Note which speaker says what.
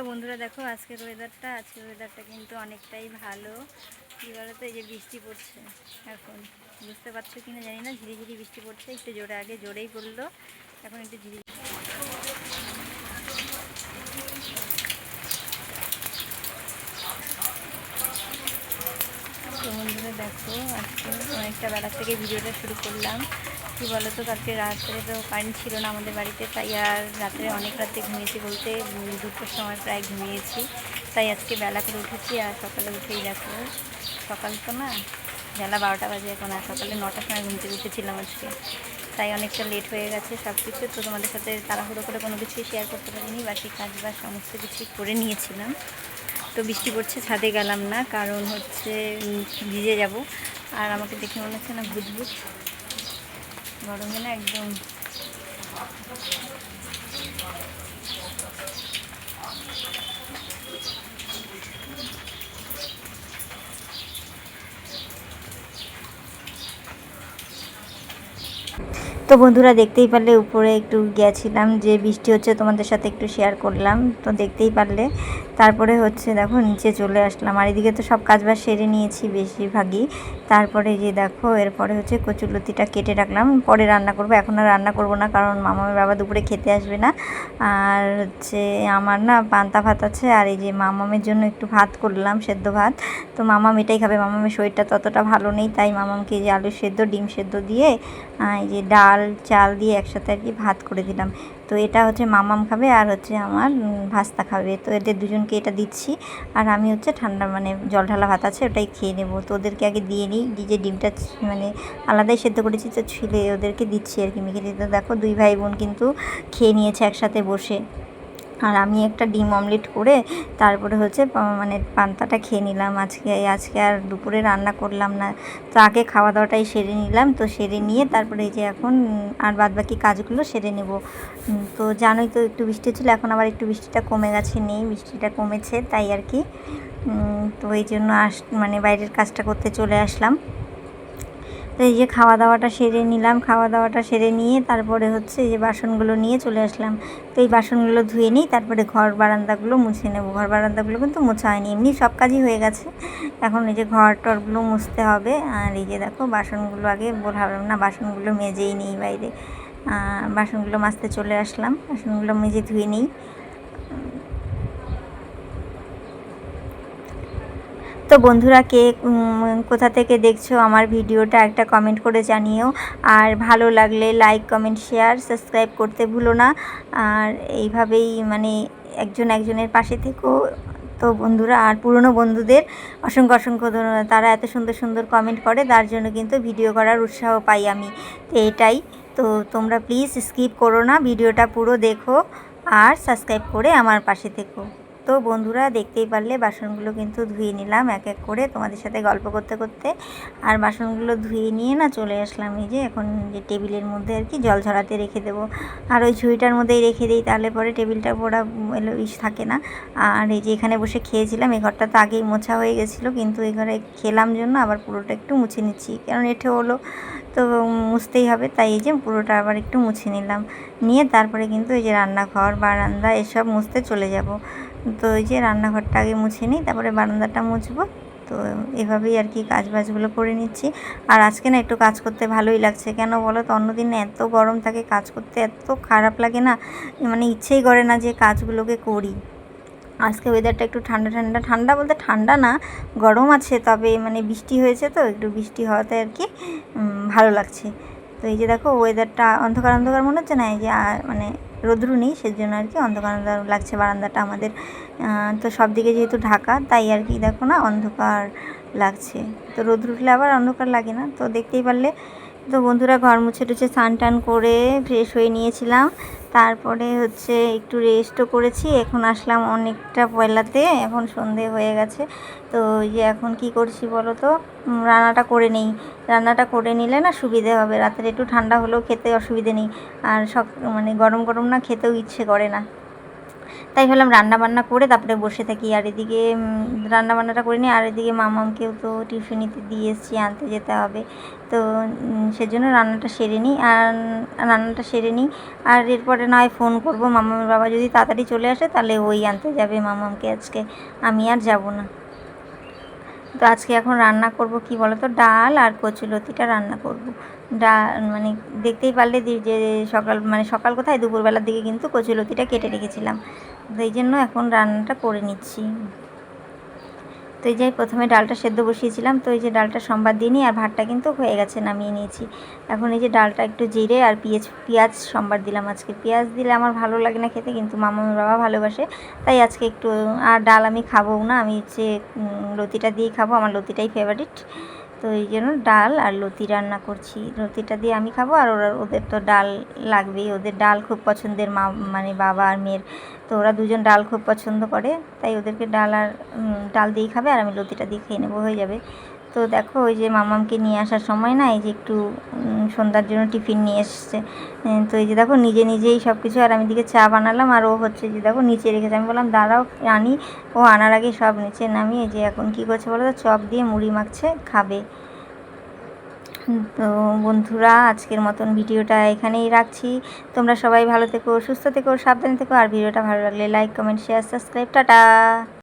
Speaker 1: তো বন্ধুরা দেখো, আজকের ওয়েদারটা আজকের ওয়েদারটা কিন্তু অনেকটাই ভালো। কী বলতো, এই যে বৃষ্টি পড়ছে এখন। বুঝতে পারছ কিনা জানি না, ঝিরিঝিরি বৃষ্টি পড়ছে, একটু জোরে আগে জোরেই পড়ল। এখন একটু ঝিরি তো বন্ধুরা দেখো, আজকে অনেকটা বেলা থেকে ভিডিওটা শুরু করলাম। কি বলো তো কালকে রাত্রে তো কারেন্ট ছিল না আমাদের বাড়িতে, তাই আর রাত্রে অনেক রাত্রে ঘুমিয়েছি বলতে দুটোর সময় প্রায় ঘুমিয়েছি। তাই আজকে বেলা করে উঠেছি আর সকালে উঠেই দেখো, সকাল তো না, বেলা বারোটা বাজে এখন আর সকালে নটার সময় ঘুমতে উঠেছিলাম আজকে। তাই অনেকটা লেট হয়ে গেছে সব কিছু তো তোমাদের সাথে তাড়াহুড়ো করে কোনো কিছুই শেয়ার করতে পারিনি, বাকি কাজ বাজ সমস্ত কিছুই করে নিয়েছিলাম। তো বৃষ্টি পড়ছে, ছাদে গেলাম না, কারণ হচ্ছে ভিজে যাব। আর আমাকে দেখে মনে হচ্ছে না ভুজভুজ গরমে না একদম। তো বন্ধুরা, দেখতেই পারলে উপরে একটু গেছিলাম যে বৃষ্টি হচ্ছে তোমাদের সাথে একটু শেয়ার করলাম। তো দেখতেই পারলে তারপরে হচ্ছে দেখো নিচে চলে আসলাম। আর এদিকে তো সব কাজবাজ সেরে নিয়েছি বেশিরভাগই। তারপরে যে দেখো, এরপরে হচ্ছে কচুলতিটা কেটে রাখলাম। পরে রান্না করব। এখন আর রান্না করব না, কারণ মামামের বাবা দুপুরে খেতে আসবে না। আর হচ্ছে আমার না পান্তা ভাত আছে, আর এই যে মামামের জন্য একটু ভাত করলাম, সেদ্ধ ভাত। তো মামাম এটাই খাবে। মামামের শরীরটা ততটা ভালো নেই, তাই মামামকে যে আলু সেদ্ধ, ডিম সেদ্ধ দিয়ে এই যে ডাল, চাল দিয়ে একসাথে আর কি ভাত করে দিলাম। তো এটা হচ্ছে মামাম খাবে আর হচ্ছে আমার ভাস্তা খাবে। তো এদের দুজনকে এটা দিচ্ছি। আর আমি হচ্ছে ঠান্ডা মানে জল ঢালা ভাত আছে, ওটাই খেয়ে নেব। তো ওদেরকে আগে দিয়ে নিই। যে ডিমটা মানে আলাদাই সেদ্ধ করেছি, তো ছিলে ওদেরকে দিচ্ছি আর কি। মেখে দিতে, দেখো দুই ভাই বোন কিন্তু খেয়ে নিয়েছে একসাথে বসে। আর আমি একটা ডিম অমলেট করে তারপরে হচ্ছে মানে পান্তাটা খেয়ে নিলাম আজকে। আজকে আর দুপুরে রান্না করলাম না। তো আগে খাওয়া দাওয়াটাই সেরে নিলাম। তো সেরে নিয়ে তারপরে এই যে এখন আর বাদ বাকি কাজগুলো সেরে নেব। তো জানোই তো একটু বৃষ্টি ছিল, এখন আবার একটু বৃষ্টিটা কমে গেছে, নেই বৃষ্টিটা কমেছে, তাই আর কি। তো এই জন্য আস মানে বাইরের কাজটা করতে চলে আসলাম। তো এই যে খাওয়া দাওয়াটা সেরে নিলাম খাওয়া দাওয়াটা সেরে নিয়ে তারপরে হচ্ছে যে বাসনগুলো নিয়ে চলে আসলাম। তো এই বাসনগুলো ধুয়ে নিই, তারপরে ঘর বারান্দাগুলো মুছে নেব। ঘর বারান্দাগুলো কিন্তু মোছা হয়নি, এমনি সব কাজই হয়ে গেছে। এখন এই যে ঘর টরগুলো মুছতে হবে। আর এই যে দেখো বাসনগুলো আগে বললাম না, বাসনগুলো মেজেই নিই বাইরে। বাসনগুলো মাজতে চলে আসলাম। বাসনগুলো মেজে ধুয়ে নিই। তো বন্ধুরা কে কোথা থেকে দেখছ আমার ভিডিওটা একটা কমেন্ট করে জানিও। আর ভালো লাগলে লাইক কমেন্ট শেয়ার সাবস্ক্রাইব করতে ভুলো না। আর এইভাবেই মানে একজন একজনের পাশে থেকো। তো বন্ধুরা, আর পুরনো বন্ধুদের অসংখ্য অসংখ্য ধন্যবাদ। তারা এত সুন্দর সুন্দর কমেন্ট করে, তার জন্য কিন্তু ভিডিও করার উৎসাহ পাই আমি। তো এটাই। তো তোমরা প্লিজ স্কিপ করো না, ভিডিওটা পুরো দেখো। আর সাবস্ক্রাইব করে আমার পাশে থেকো। তো বন্ধুরা দেখতেই পারলে বাসনগুলো কিন্তু ধুয়ে নিলাম, এক এক করে তোমাদের সাথে গল্প করতে করতে। আর বাসনগুলো ধুয়ে নিয়ে না চলে আসলাম, এই যে এখন যে টেবিলের মধ্যে আর কি জল ঝরাতে রেখে দেবো। আর ওই ঝুড়িটার মধ্যেই রেখে দিই, তাহলে পরে টেবিলটা পোড়া এলো ইস থাকে না। আর এই যে এখানে বসে খেয়েছিলাম, এই ঘরটা তো আগেই মোছা হয়ে গেছিল, কিন্তু এই ঘরে খেলাম জন্য আবার পুরোটা একটু মুছে নিচ্ছি, কারণ এঠে হলো, তো মুছতেই হবে, তাই এই যে পুরোটা আবার একটু মুছে নিলাম। নিয়ে তারপরে কিন্তু এই যে রান্নাঘর, বারান্দা, এসব মুছতে চলে যাব। তো ওই যে রান্নাঘরটা আগে মুছে নিই, তারপরে বারান্দাটা মুছবো। তো এভাবেই আর কি কাজ বাজগুলো করে নিচ্ছি। আর আজকে না একটু কাজ করতে ভালোই লাগছে। কেন বলো তো, অন্যদিন এত গরম থাকে, কাজ করতে এত খারাপ লাগে না মানে ইচ্ছেই করে না যে কাজগুলোকে করি। আজকে ওয়েদারটা একটু ঠান্ডা ঠান্ডা ঠান্ডা বলতে ঠান্ডা না, গরম আছে, তবে মানে বৃষ্টি হয়েছে তো, একটু বৃষ্টি হওয়াতে আর কি ভালো লাগছে। তো এই যে দেখো ওয়েদারটা অন্ধকার অন্ধকার মনে হচ্ছে না? এই যে মানে রোদ্রু নেই, সেজন্য আর কি অন্ধকার লাগছে বারান্দাটা আমাদের। তো সব দিকে যেহেতু ঢাকা, তাই আর কি দেখো না, অন্ধকার লাগছে। তো রোদ্রু উঠলে আবার অন্ধকার লাগে না। তো দেখতেই পারলে তো বন্ধুরা ঘর মুছে টুছে স্নান টান করে ফ্রেশ হয়ে নিয়েছিলাম। তারপরে হচ্ছে একটু রেস্টও করেছি। এখন আসলাম অনেকটা পয়লাতে, এখন সন্ধে হয়ে গেছে। তো যে এখন কি করছি বলো তো? রান্নাটা করে নেই। রান্নাটা করে নিলে না সুবিধে হবে। রাতের একটু ঠান্ডা হলেও খেতে অসুবিধে নেই। আর সব মানে গরম গরম না খেতেও ইচ্ছে করে না। তাই ভাবলাম রান্না বান্না করে তারপরে বসে থাকি। আর এদিকে রান্না বান্নাটা করে নিই আর এদিকে মামামকেও তো টিউশনিতে দিয়ে এসেছি, আনতে যেতে হবে। তো সেজন্য রান্নাটা সেরে নিই। আর রান্নাটা সেরে নিই। আর এরপরে না হয় ফোন করব মামামের বাবা। যদি তাড়াতাড়ি চলে আসে তাহলে ওই আনতে যাবে মামামকে। আজকে আমি আর যাব না। তো আজকে এখন রান্না করব কি বলো তো ডাল আর কচুলতিটা রান্না করব। ডাল মানে দেখতেই পারলে যে সকাল মানে সকাল কোথায়? দুপুরবেলার দিকে কিন্তু কচুলতিটা কেটে রেখেছিলাম। এই জন্য এখন রান্নাটা করে নিচ্ছি। তো এই যে প্রথমে ডালটা সেদ্ধ বসিয়েছিলাম, তো এই যে ডালটা সম্বাদ দিয়ে নিই আর ভাতটা কিন্তু হয়ে গেছে, নামিয়ে নিয়েছি। এখন এই যে ডালটা একটু জিরে আর পেঁয়াজ পেঁয়াজ সম্বার দিলাম আজকে। পেঁয়াজ দিলে আমার ভালো লাগে না খেতে, কিন্তু মামার বাবা ভালোবাসে, তাই আজকে একটু, আর ডাল আমি খাব না, আমি হচ্ছে লতিটা দিয়েই খাব, আমার লতিটাই ফেভারিট তো এই জন্য ডাল আর লতি রান্না করছি। লতিটা দিয়ে আমি খাব আর ওরা ওদের তো ডাল লাগবেই। ওদের ডাল খুব পছন্দের মা মানে বাবা আর মেয়ের। তো ওরা দুজন ডাল খুব পছন্দ করে। তাই ওদেরকে ডাল আর ডাল দিয়েই খাবে আর আমি লতিটা দিয়ে খেয়ে নেব, হয়ে যাবে। তো দেখো, ওই যে মামামকে নিয়ে আসার সময় না, এই যে একটু সন্ধ্যার জন্য টিফিন নিয়ে এসছে। তো এই যে দেখো, নিজে নিজেই সব কিছু আর আমি দিকে চা বানালাম, আর ও হচ্ছে যে দেখো, নিচে রেখেছে। আমি বললাম, দাঁড়াও আনি ও আনার আগে সব নিচে নামিয়ে যে এখন কী করছে বলো তো, চপ দিয়ে মুড়ি মাখছে, খাবে। তো বন্ধুরা, আজকের মতন ভিডিওটা এখানেই রাখছি। তোমরা সবাই ভালো থেকো, সুস্থ থেকো, সাবধানে থেকো, আর ভিডিওটা ভালো লাগলে like comment share subscribe tata.